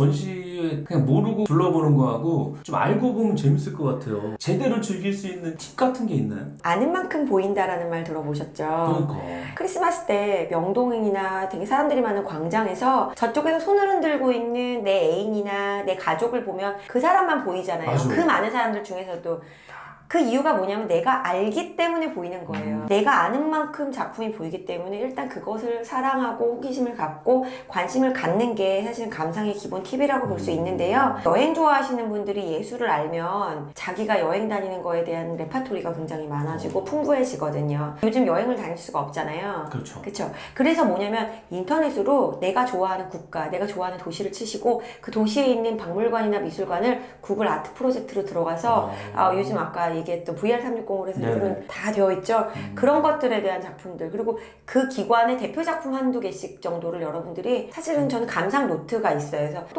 전시회 그냥 모르고 둘러보는 거하고 좀 알고 보면 재밌을 것 같아요. 제대로 즐길 수 있는 팁 같은 게 있나요? 아는 만큼 보인다라는 말 들어보셨죠? 그러니까. 크리스마스 때 명동이나 되게 사람들이 많은 광장에서 저쪽에서 손을 흔들고 있는 내 애인이나 내 가족을 보면 그 사람만 보이잖아요. 맞아요. 그 많은 사람들 중에서도 그 이유가 뭐냐면 내가 알기 때문에 보이는 거예요. 음. 내가 아는 만큼 작품이 보이기 때문에 일단 그것을 사랑하고 호기심을 갖고 관심을 갖는 게 사실은 감상의 기본 팁이라고 볼 수 있는데요. 여행 좋아하시는 분들이 예술을 알면 자기가 여행 다니는 거에 대한 레파토리가 굉장히 많아지고 풍부해지거든요. 요즘 여행을 다닐 수가 없잖아요. 그렇죠. 그렇죠. 그래서 뭐냐면 인터넷으로 내가 좋아하는 국가, 내가 좋아하는 도시를 치시고 그 도시에 있는 박물관이나 미술관을 구글 아트 프로젝트로 들어가서 아, 요즘 아까 얘기했던 VR360으로 해서. 요즘은 다 되어 있죠. 음. 그런 것들에 대한 작품들 그리고 그 기관의 대표 작품 한두 개씩 정도를 여러분들이 사실은 저는 감상 노트가 있어요. 그래서